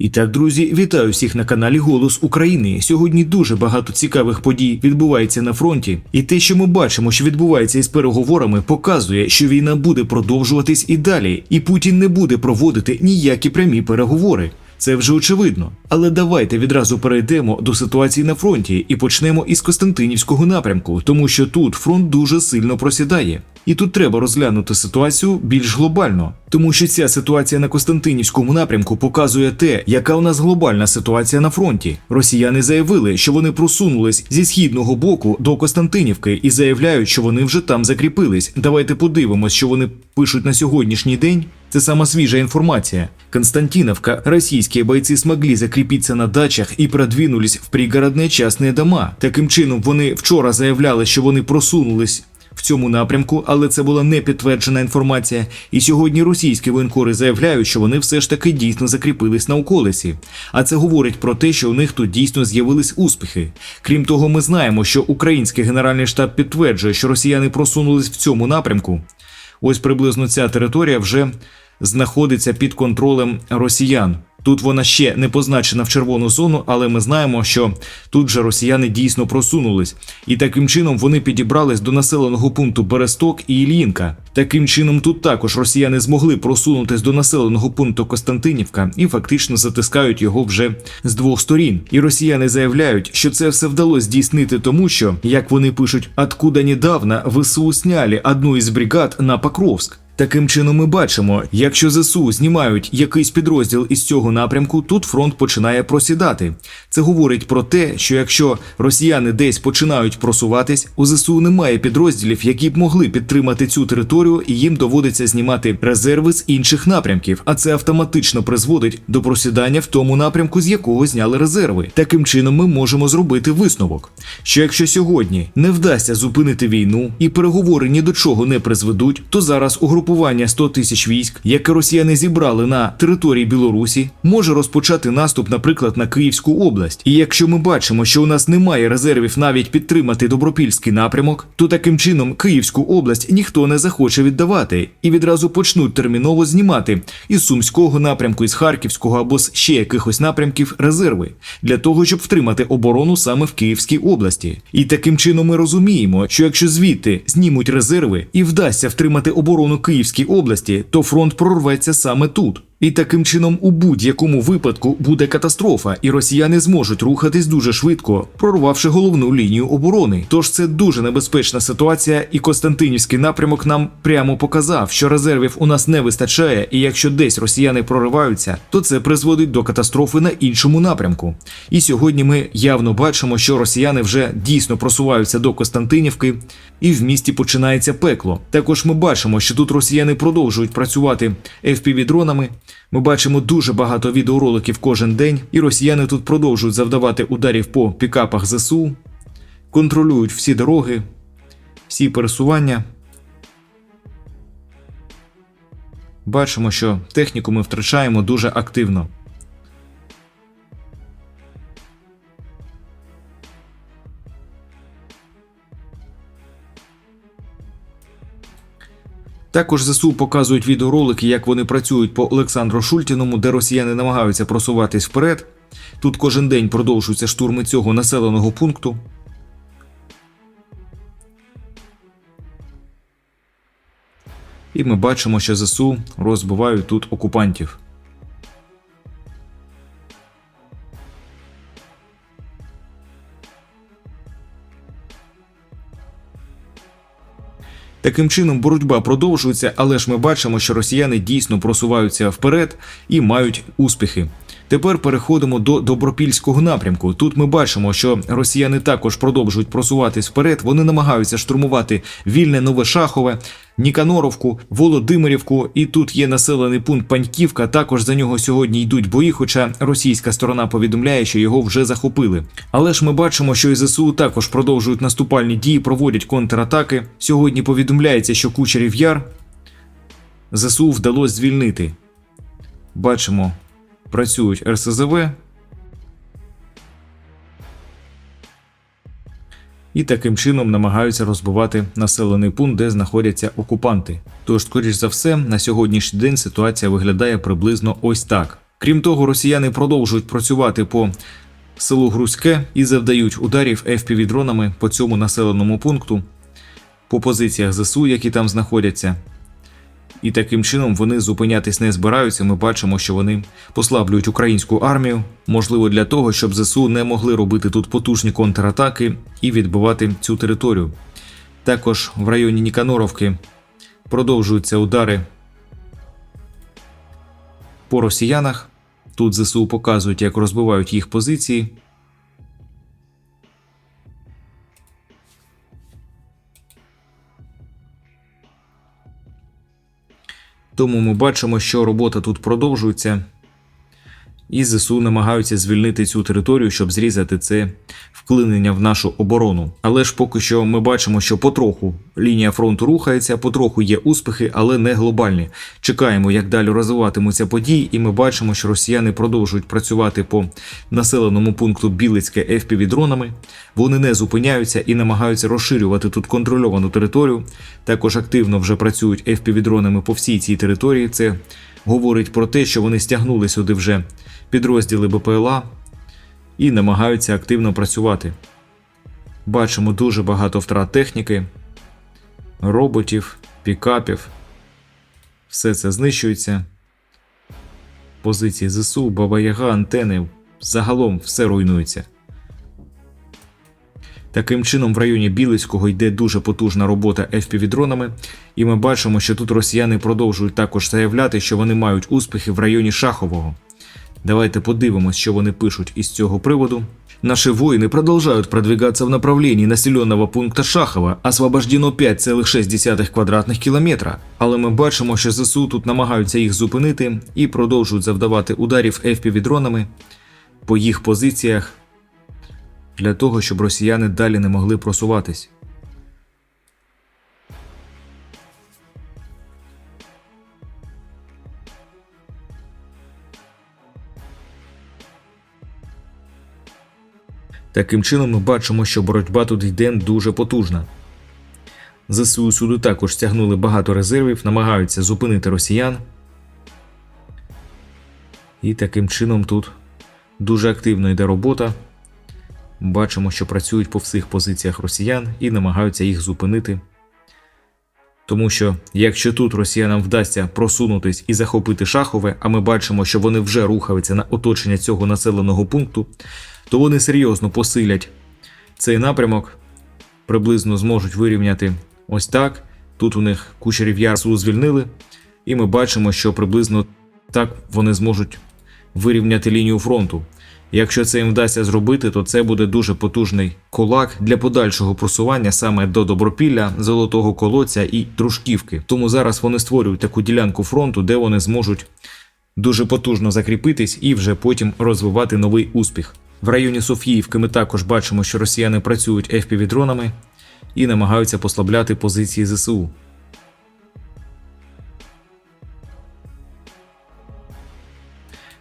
І так, друзі, вітаю всіх на каналі Голос України. Сьогодні дуже багато цікавих подій відбувається на фронті, і те, що ми бачимо, що відбувається із переговорами, показує, що війна буде продовжуватись і далі, і Путін не буде проводити ніякі прямі переговори. Це вже очевидно. Але давайте відразу перейдемо до ситуації на фронті і почнемо із Костянтинівського напрямку, тому що тут фронт дуже сильно просідає. І тут треба розглянути ситуацію більш глобально, тому що ця ситуація на Костянтинівському напрямку показує те, яка у нас глобальна ситуація на фронті. Росіяни заявили, що вони просунулись зі східного боку до Костянтинівки і заявляють, що вони вже там закріпились. Давайте подивимось, що вони пишуть на сьогоднішній день. Це сама свіжа информация. Константиновка. Российские бойцы смогли закріпитися на дачах і продвинулись в пригородні частні дома. Таким чином, вони вчора заявляли, що вони просунулись в цьому напрямку, але це була не підтверджена інформація. І сьогодні російські воєнкори заявляють, що вони все ж таки дійсно закріпились на околиці. А це говорить про те, що у них тут дійсно з'явились успіхи. Крім того, ми знаємо, що український генеральний штаб підтверджує, що росіяни просунулись в цьому напрямку. Ось приблизно ця територія вже знаходиться під контролем росіян. Тут вона ще не позначена в червону зону, але ми знаємо, що тут же росіяни дійсно просунулись, і таким чином вони підібрались до населеного пункту Бересток і Іллінка. Таким чином, тут також росіяни змогли просунутись до населеного пункту Костянтинівка і фактично затискають його вже з двох сторін. І росіяни заявляють, що це все вдалося здійснити, тому що, як вони пишуть, откуда недавно ВСУ сняли одну із бригад на Покровськ. Таким чином, ми бачимо, якщо ЗСУ знімають якийсь підрозділ із цього напрямку, тут фронт починає просідати. Це говорить про те, що якщо росіяни десь починають просуватись, у ЗСУ немає підрозділів, які б могли підтримати цю територію, і їм доводиться знімати резерви з інших напрямків, а це автоматично призводить до просідання в тому напрямку, з якого зняли резерви. Таким чином, ми можемо зробити висновок, що якщо сьогодні не вдасться зупинити війну і переговори ні до чого не призведуть, то зараз угрупування 100 тисяч військ, яке росіяни зібрали на території Білорусі, може розпочати наступ, наприклад, на Київську область. І якщо ми бачимо, що у нас немає резервів навіть підтримати добропільський напрямок, то таким чином Київську область ніхто не захоче віддавати і відразу почнуть терміново знімати із Сумського напрямку, із Харківського або з ще якихось напрямків резерви для того, щоб втримати оборону саме в Київській області. І таким чином ми розуміємо, що якщо звідти знімуть резерви і вдасться втримати оборону Київській області, то фронт прорветься саме тут. І таким чином у будь-якому випадку буде катастрофа, і росіяни зможуть рухатись дуже швидко, прорвавши головну лінію оборони. Тож це дуже небезпечна ситуація, і Костянтинівський напрямок нам прямо показав, що резервів у нас не вистачає, і якщо десь росіяни прориваються, то це призводить до катастрофи на іншому напрямку. І сьогодні ми явно бачимо, що росіяни вже дійсно просуваються до Костянтинівки, і в місті починається пекло. Також ми бачимо, що тут росіяни продовжують працювати FPV-дронами. Ми бачимо дуже багато відеороликів кожен день, і росіяни тут продовжують завдавати ударів по пікапах ЗСУ, контролюють всі дороги, всі пересування. Бачимо, що техніку ми втрачаємо дуже активно. Також ЗСУ показують відеоролики, як вони працюють по Олександру Шультіному, де росіяни намагаються просуватись вперед. Тут кожен день продовжуються штурми цього населеного пункту. І ми бачимо, що ЗСУ розбивають тут окупантів. Таким чином, боротьба продовжується, але ж ми бачимо, що росіяни дійсно просуваються вперед і мають успіхи. Тепер переходимо до добропільського напрямку. Тут ми бачимо, що росіяни також продовжують просуватись вперед. Вони намагаються штурмувати вільне нове шахове, Ніканоровку, Володимирівку. І тут є населений пункт Паньківка. Також за нього сьогодні йдуть бої, хоча російська сторона повідомляє, що його вже захопили. Але ж ми бачимо, що і ЗСУ також продовжують наступальні дії, проводять контратаки. Сьогодні повідомляється, що Кучерів Яр ЗСУ вдалося звільнити. Бачимо працюють РСЗВ. І таким чином намагаються розбивати населений пункт, де знаходяться окупанти. Тож, скоріш за все, на сьогоднішній день ситуація виглядає приблизно ось так. Крім того, росіяни продовжують працювати по селу Грузьке і завдають ударів FPV-дронами по цьому населеному пункту, по позиціях ЗСУ, які там знаходяться. І таким чином вони зупинятись не збираються. Ми бачимо, що вони послаблюють українську армію, можливо, для того, щоб ЗСУ не могли робити тут потужні контратаки і відбивати цю територію. Також в районі Ніканоровки продовжуються удари по росіянах. Тут ЗСУ показують, як розбивають їх позиції. Тому ми бачимо, що робота тут продовжується, і ЗСУ намагаються звільнити цю територію, щоб зрізати це вклинення в нашу оборону. Але ж поки що ми бачимо, що потроху лінія фронту рухається, потроху є успіхи, але не глобальні. Чекаємо, як далі розвиватимуться події, і ми бачимо, що росіяни продовжують працювати по населеному пункту Білицьке FPV-дронами. Вони не зупиняються і намагаються розширювати тут контрольовану територію. Також активно вже працюють FPV-дронами по всій цій території. Це говорить про те, що вони стягнули сюди вже підрозділи БПЛА і намагаються активно працювати. Бачимо дуже багато втрат техніки, роботів, пікапів. Все це знищується. Позиції ЗСУ, Баба-Яга, антени. Загалом все руйнується. Таким чином, в районі Білицького йде дуже потужна робота FPV-дронами, і ми бачимо, що тут росіяни продовжують також заявляти, що вони мають успіхи в районі Шахового. Давайте подивимось, що вони пишуть із цього приводу. Наши воины продолжают продвигаться в направлении населенного пункта Шахова, освобождено 5,6 квадратних кілометра. Але ми бачимо, що ЗСУ тут намагаються їх зупинити і продовжують завдавати ударів FPV-дронами по їх позиціях для того, щоб росіяни далі не могли просуватись. Таким чином, ми бачимо, що боротьба тут йде дуже потужна. ЗСУ сюди також стягнули багато резервів, намагаються зупинити росіян. І таким чином тут дуже активно йде робота. Бачимо, що працюють по всіх позиціях росіян і намагаються їх зупинити. Тому що якщо тут росіянам вдасться просунутись і захопити Шахове, а ми бачимо, що вони вже рухаються на оточення цього населеного пункту, то вони серйозно посилять цей напрямок, приблизно зможуть вирівняти ось так. Тут у них кучерів ярсу звільнили, і ми бачимо, що приблизно так вони зможуть вирівняти лінію фронту. Якщо це їм вдасться зробити, то це буде дуже потужний кулак для подальшого просування саме до Добропілля, Золотого Колодця і Дружківки. Тому зараз вони створюють таку ділянку фронту, де вони зможуть дуже потужно закріпитись і вже потім розвивати новий успіх. В районі Софіївки ми також бачимо, що росіяни працюють FPV-дронами і намагаються послабляти позиції ЗСУ.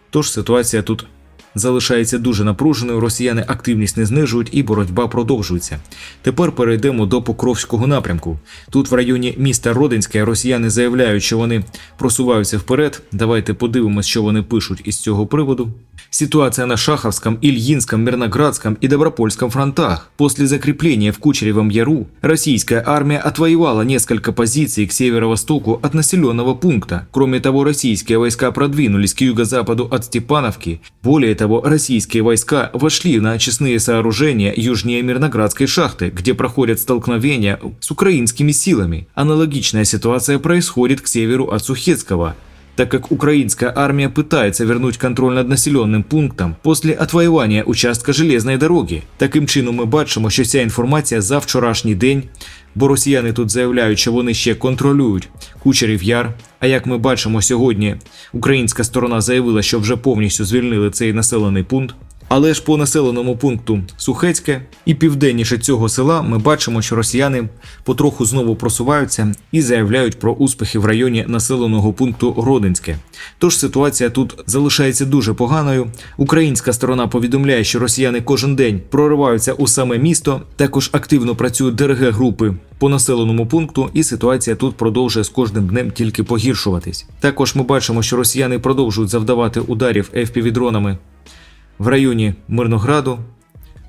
Тож ситуація тут залишається дуже напруженою, росіяни активність не знижують і боротьба продовжується. Тепер перейдемо до Покровського напрямку. Тут в районі міста Родинське росіяни заявляють, що вони просуваються вперед. Давайте подивимось, що вони пишуть із цього приводу. Ситуация на Шаховском, Ильинском, Мирноградском и Добропольском фронтах. После закрепления в Кучеревом Яру российская армия отвоевала несколько позиций к северо-востоку от населенного пункта. Кроме того, российские войска продвинулись к юго-западу от Степановки. Более того, российские войска вошли на очистные сооружения южнее Мирноградской шахты, где проходят столкновения с украинскими силами. Аналогичная ситуация происходит к северу от Сухецкого так как украинская армия пытается вернуть контроль над населенным пунктом после отвоювання участка железної дороги. Таким чином, ми бачимо, що ця інформація за вчорашній день, бо росіяни тут заявляють, що вони ще контролюють Кучерів Яр. А як ми бачимо сьогодні, українська сторона заявила, що вже повністю звільнили цей населений пункт. Але ж по населеному пункту Сухецьке і південніше цього села ми бачимо, що росіяни потроху знову просуваються і заявляють про успіхи в районі населеного пункту Родинське. Тож ситуація тут залишається дуже поганою. Українська сторона повідомляє, що росіяни кожен день прориваються у саме місто. Також активно працюють ДРГ групи по населеному пункту, і ситуація тут продовжує з кожним днем тільки погіршуватись. Також ми бачимо, що росіяни продовжують завдавати ударів FPV-дронами в районі Мирнограду,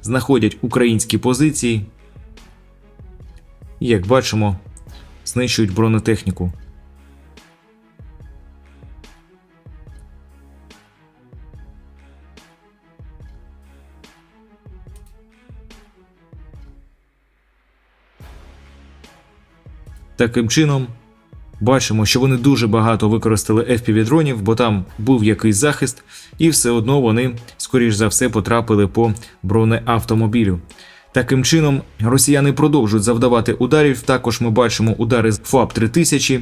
знаходять українські позиції. І, як бачимо, знищують бронетехніку. Таким чином, бачимо, що вони дуже багато використали FPV-дронів, бо там був якийсь захист, і все одно вони, скоріш за все, потрапили по бронеавтомобілю. Таким чином, росіяни продовжують завдавати ударів. Також ми бачимо удари з ФАП 3000.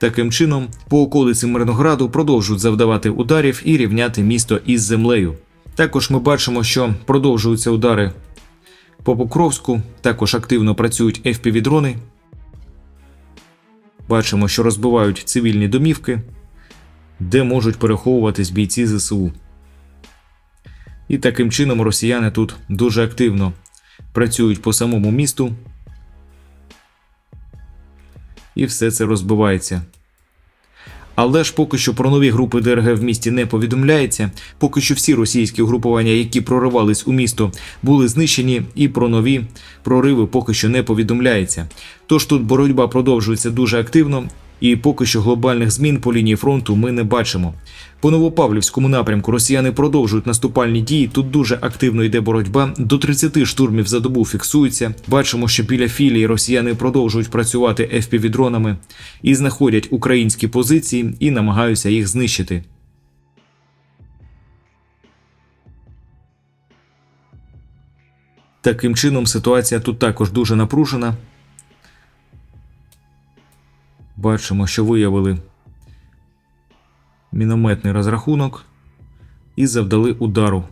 Таким чином, по околиці Мирнограду продовжують завдавати ударів і рівняти місто із землею. Також ми бачимо, що продовжуються удари по Покровську, також активно працюють FPV-дрони. Бачимо, що розбивають цивільні домівки, де можуть переховуватись бійці ЗСУ. І таким чином росіяни тут дуже активно працюють по самому місту. І все це розбивається. Але ж поки що про нові групи ДРГ в місті не повідомляється. Поки що всі російські угрупування, які проривались у місто, були знищені, і про нові прориви поки що не повідомляється. Тож тут боротьба продовжується дуже активно, і поки що глобальних змін по лінії фронту ми не бачимо. По Новопавлівському напрямку росіяни продовжують наступальні дії. Тут дуже активно йде боротьба. До 30 штурмів за добу фіксується. Бачимо, що біля філії росіяни продовжують працювати FPV-дронами і знаходять українські позиції і намагаються їх знищити. Таким чином, ситуація тут також дуже напружена. Бачимо, що виявили мінометний розрахунок і завдали удару.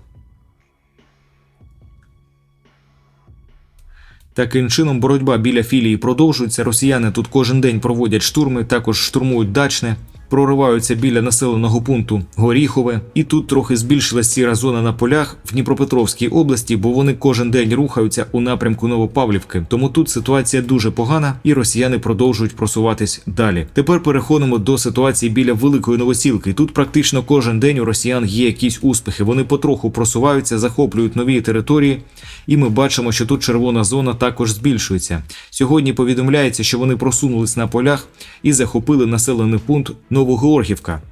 Таким чином, боротьба біля філії продовжується. Росіяни тут кожен день проводять штурми, також штурмують дачне, прориваються біля населеного пункту Горіхове. І тут трохи збільшилась сіра зона на полях в Дніпропетровській області, бо вони кожен день рухаються у напрямку Новопавлівки. Тому тут ситуація дуже погана, і росіяни продовжують просуватись далі. Тепер переходимо до ситуації біля великої новосілки. Тут практично кожен день у росіян є якісь успіхи. Вони потроху просуваються, захоплюють нові території, і ми бачимо, що тут червона зона також збільшується. Сьогодні повідомляється, що вони просунулись на полях і захопили населений пункт Новогеоргівка.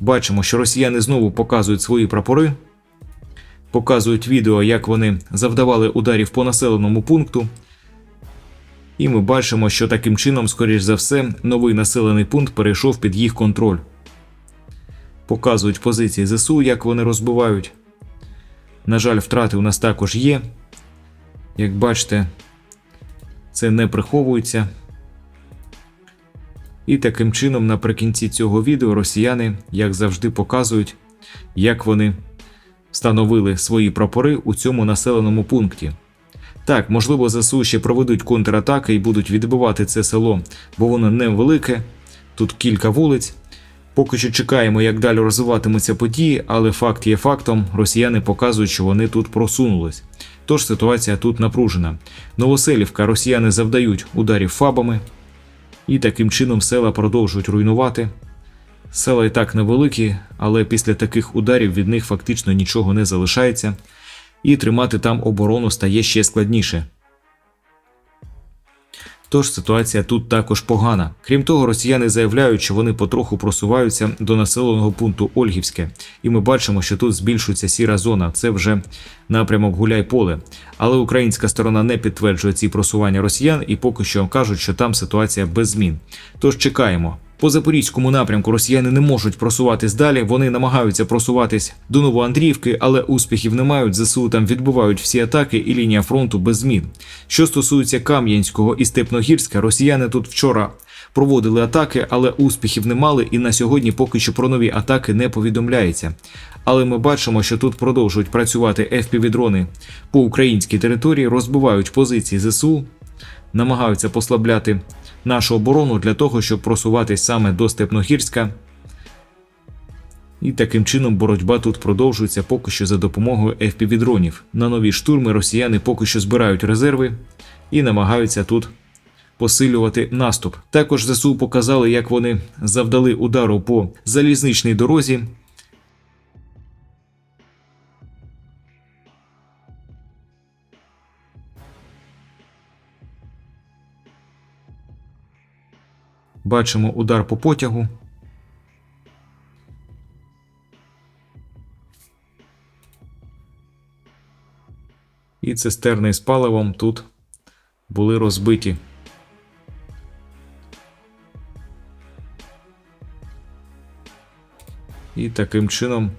Бачимо, що росіяни знову показують свої прапори, показують відео, як вони завдавали ударів по населеному пункту. І ми бачимо, що таким чином, скоріш за все, новий населений пункт перейшов під їх контроль. Показують позиції ЗСУ, як вони розбивають. На жаль, втрати у нас також є. Як бачите, це не приховується. І таким чином, наприкінці цього відео росіяни, як завжди, показують, як вони встановили свої прапори у цьому населеному пункті. Так, можливо, ЗСУ ще проведуть контратаки і будуть відбивати це село, бо воно невелике, тут кілька вулиць. Поки що чекаємо, як далі розвиватимуться події, але факт є фактом: росіяни показують, що вони тут просунулись. Тож ситуація тут напружена. Новоселівка росіяни завдають ударів фабами, і таким чином села продовжують руйнувати. Села і так невеликі, але після таких ударів від них фактично нічого не залишається, і тримати там оборону стає ще складніше. Тож ситуація тут також погана. Крім того, росіяни заявляють, що вони потроху просуваються до населеного пункту Ольгівське, і ми бачимо, що тут збільшується сіра зона. Це вже напрямок Гуляй-Поле. Але українська сторона не підтверджує ці просування росіян і поки що кажуть, що там ситуація без змін. Тож чекаємо. По запорізькому напрямку росіяни не можуть просуватись далі. Вони намагаються просуватись до Новоандріївки, але успіхів не мають. ЗСУ там відбувають всі атаки і лінія фронту без змін. Що стосується Кам'янського і Степногірська, росіяни тут вчора проводили атаки, але успіхів не мали, і на сьогодні поки що про нові атаки не повідомляється. Але ми бачимо, що тут продовжують працювати FPV-дрони по українській території, розбивають позиції ЗСУ, намагаються послабляти нашу оборону для того, щоб просуватись саме до Степногірська. І таким чином боротьба тут продовжується поки що за допомогою FPV-дронів. На нові штурми росіяни поки що збирають резерви і намагаються тут посилювати наступ. Також ЗСУ показали, як вони завдали удару по залізничній дорозі. Бачимо удар по потягу. І цистерни з паливом тут були розбиті. І таким чином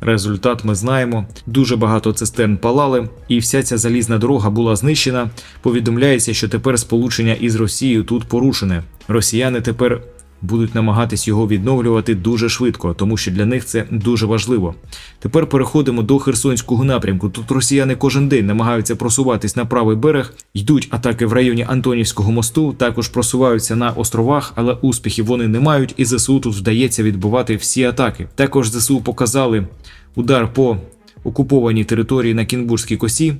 результат ми знаємо. Дуже багато цистерн палали, і вся ця залізна дорога була знищена. Повідомляється, що тепер сполучення із Росією тут порушене. Росіяни тепер будуть намагатись його відновлювати дуже швидко, тому що для них це дуже важливо. Тепер переходимо до Херсонського напрямку. Тут росіяни кожен день намагаються просуватись на правий берег, йдуть атаки в районі Антонівського мосту, також просуваються на островах, але успіхів вони не мають, і ЗСУ тут вдається відбувати всі атаки. Також ЗСУ показали удар по окупованій території на Кінбурзькій косі.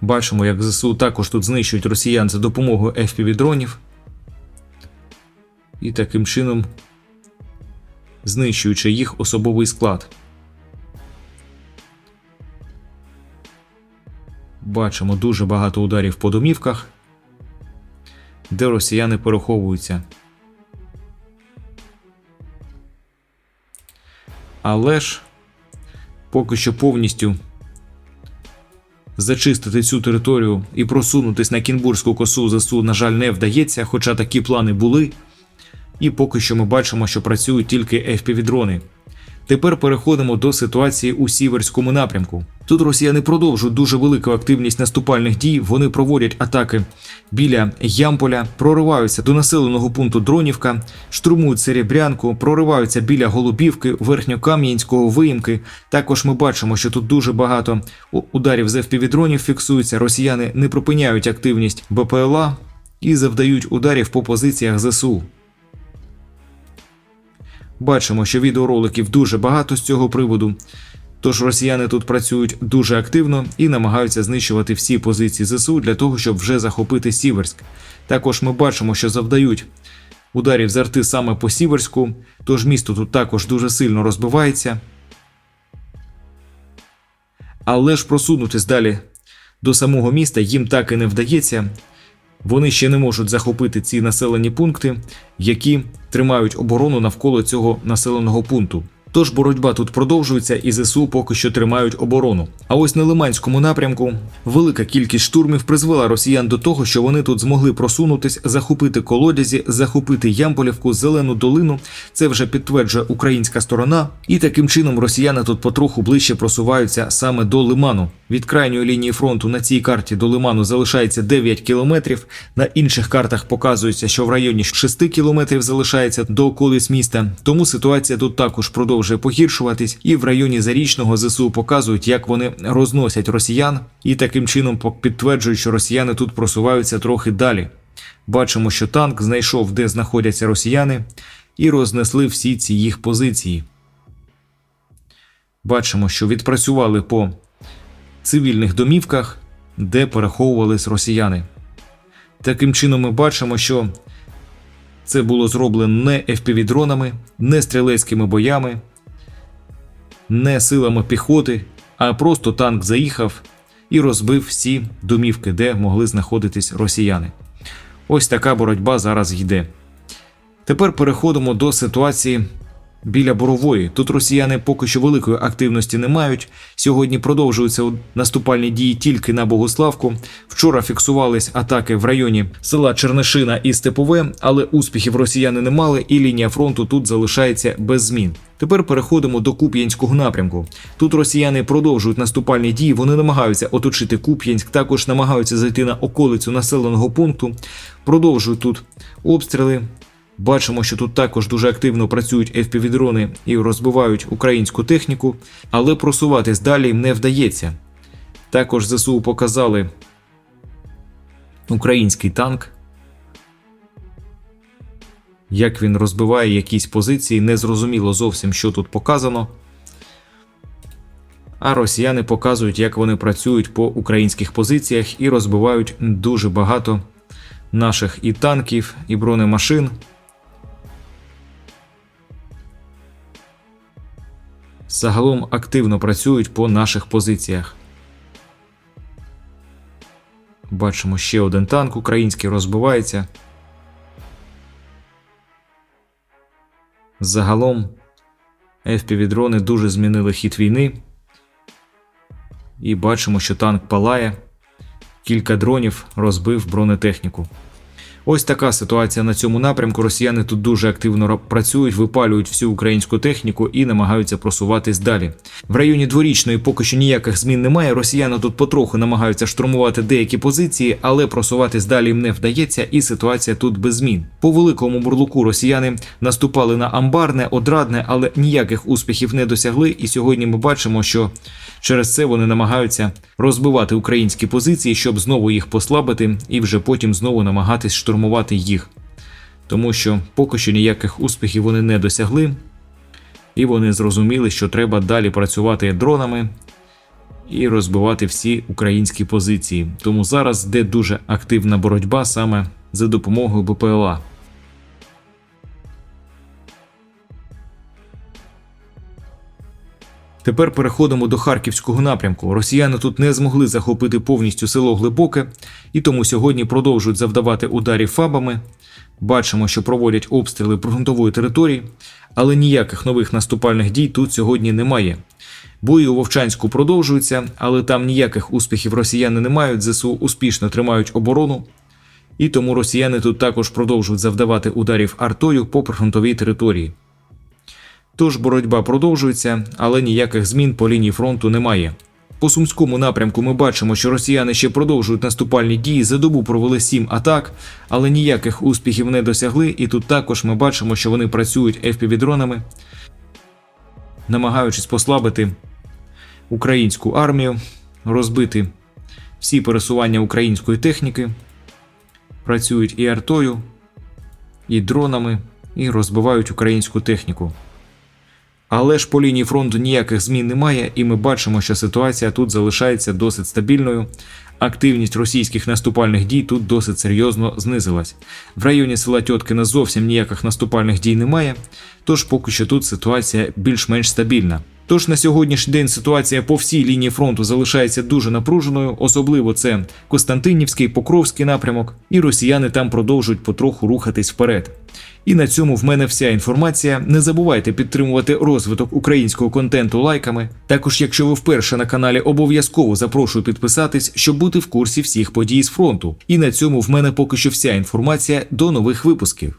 Бачимо, як ЗСУ також тут знищують росіян за допомогою FPV-дронів. І таким чином знищуючи їх особовий склад. Бачимо дуже багато ударів по домівках, де росіяни переховуються. Але ж поки що повністю зачистити цю територію і просунутись на Кінбурзьку косу ЗСУ, на жаль, не вдається, хоча такі плани були. І поки що ми бачимо, що працюють тільки FPV-дрони. Тепер переходимо до ситуації у сіверському напрямку. Тут росіяни продовжують дуже велику активність наступальних дій. Вони проводять атаки біля Ямполя, прориваються до населеного пункту Дронівка, штурмують Серебрянку, прориваються біля Голубівки, Верхньокам'янського виїмки. Також ми бачимо, що тут дуже багато ударів з FPV-дронів фіксується. Росіяни не припиняють активність БПЛА і завдають ударів по позиціях ЗСУ. Бачимо, що відеороликів дуже багато з цього приводу. Тож росіяни тут працюють дуже активно і намагаються знищувати всі позиції ЗСУ для того, щоб вже захопити Сіверськ. Також ми бачимо, що завдають ударів з арти саме по Сіверську, тож місто тут також дуже сильно розбивається. Але ж просунутись далі до самого міста їм так і не вдається. Вони ще не можуть захопити ці населені пункти, які тримають оборону навколо цього населеного пункту. Тож боротьба тут продовжується, і ЗСУ поки що тримають оборону. А ось на Лиманському напрямку велика кількість штурмів призвела росіян до того, що вони тут змогли просунутись, захопити колодязі, захопити Ямполівку, зелену долину. Це вже підтверджує українська сторона, і таким чином росіяни тут потроху ближче просуваються саме до Лиману. Від крайньої лінії фронту на цій карті до Лиману залишається 9 кілометрів. На інших картах показується, що в районі 6 кілометрів залишається до околиць міста. Тому ситуація тут також продовжує погіршуватись, і в районі Зарічного ЗСУ показують, як вони розносять росіян, і таким чином підтверджують, що росіяни тут просуваються трохи далі. Бачимо, що танк знайшов, де знаходяться росіяни, і рознесли всі ці їх позиції. Бачимо, що відпрацювали по цивільних домівках, де переховувались росіяни. Таким чином, ми бачимо, що це було зроблено не FPV-дронами, не стрілецькими боями, не силами піхоти, а просто танк заїхав і розбив всі домівки, де могли знаходитись росіяни. Ось така боротьба зараз йде. Тепер переходимо до ситуації біля Борової. Тут росіяни поки що великої активності не мають. Сьогодні продовжуються наступальні дії тільки на Богославку. Вчора фіксувались атаки в районі села Чернишина і Степове, але успіхів росіяни не мали, і лінія фронту тут залишається без змін. Тепер переходимо до Куп'янського напрямку. Тут росіяни продовжують наступальні дії. Вони намагаються оточити Куп'янськ, також намагаються зайти на околицю населеного пункту. Продовжують тут обстріли. Бачимо, що тут також дуже активно працюють FPV-дрони і розбивають українську техніку, але просуватись далі їм не вдається. Також ЗСУ показали український танк. Як він розбиває якісь позиції, незрозуміло зовсім, що тут показано. А росіяни показують, як вони працюють по українських позиціях і розбивають дуже багато наших і танків, і бронемашин. Загалом активно працюють по наших позиціях. Бачимо ще один танк український розбивається. Загалом FPV-дрони дуже змінили хід війни. І бачимо, що танк палає. Кілька дронів розбив бронетехніку. Ось така ситуація на цьому напрямку. Росіяни тут дуже активно ра- працюють, випалюють всю українську техніку і намагаються просуватись далі. В районі дворічної поки що ніяких змін немає. Росіяни тут потроху намагаються штурмувати деякі позиції, але просуватись далі їм не вдається, і ситуація тут без змін. По великому бурлуку росіяни наступали на амбарне, одрадне, але ніяких успіхів не досягли. І сьогодні ми бачимо, що через це вони намагаються розбивати українські позиції, щоб знову їх послабити, і вже потім знову намагатись штурмувати їх. Тому що поки що ніяких успіхів вони не досягли, і вони зрозуміли, що треба далі працювати дронами і розбивати всі українські позиції. Тому зараз йде дуже активна боротьба саме за допомогою БПЛА. Тепер переходимо до харківського напрямку. Росіяни тут не змогли захопити повністю село Глибоке, і тому сьогодні продовжують завдавати ударів фабами. Бачимо, що проводять обстріли прифронтової території, але ніяких нових наступальних дій тут сьогодні немає. Бої у Вовчанську продовжуються, але там ніяких успіхів росіяни не мають. ЗСУ успішно тримають оборону, і тому росіяни тут також продовжують завдавати ударів артою по прифронтовій території. Тож боротьба продовжується, але ніяких змін по лінії фронту немає. По сумському напрямку ми бачимо, що росіяни ще продовжують наступальні дії. За добу провели сім атак, але ніяких успіхів не досягли. І тут також ми бачимо, що вони працюють FPV-дронами, намагаючись послабити українську армію, розбити всі пересування української техніки. Працюють і артою, і дронами, і розбивають українську техніку. Але ж по лінії фронту ніяких змін немає, і ми бачимо, що ситуація тут залишається досить стабільною. Активність російських наступальних дій тут досить серйозно знизилась. В районі села Тьоткина зовсім ніяких наступальних дій немає, тож поки що тут ситуація більш-менш стабільна. Тож на сьогоднішній день ситуація по всій лінії фронту залишається дуже напруженою, особливо це Костянтинівський, Покровський напрямок, і росіяни там продовжують потроху рухатись вперед. І на цьому в мене вся інформація. Не забувайте підтримувати розвиток українського контенту лайками. Також, якщо ви вперше на каналі, обов'язково запрошую підписатись, щоб бути в курсі всіх подій з фронту. І на цьому в мене поки що вся інформація. До нових випусків.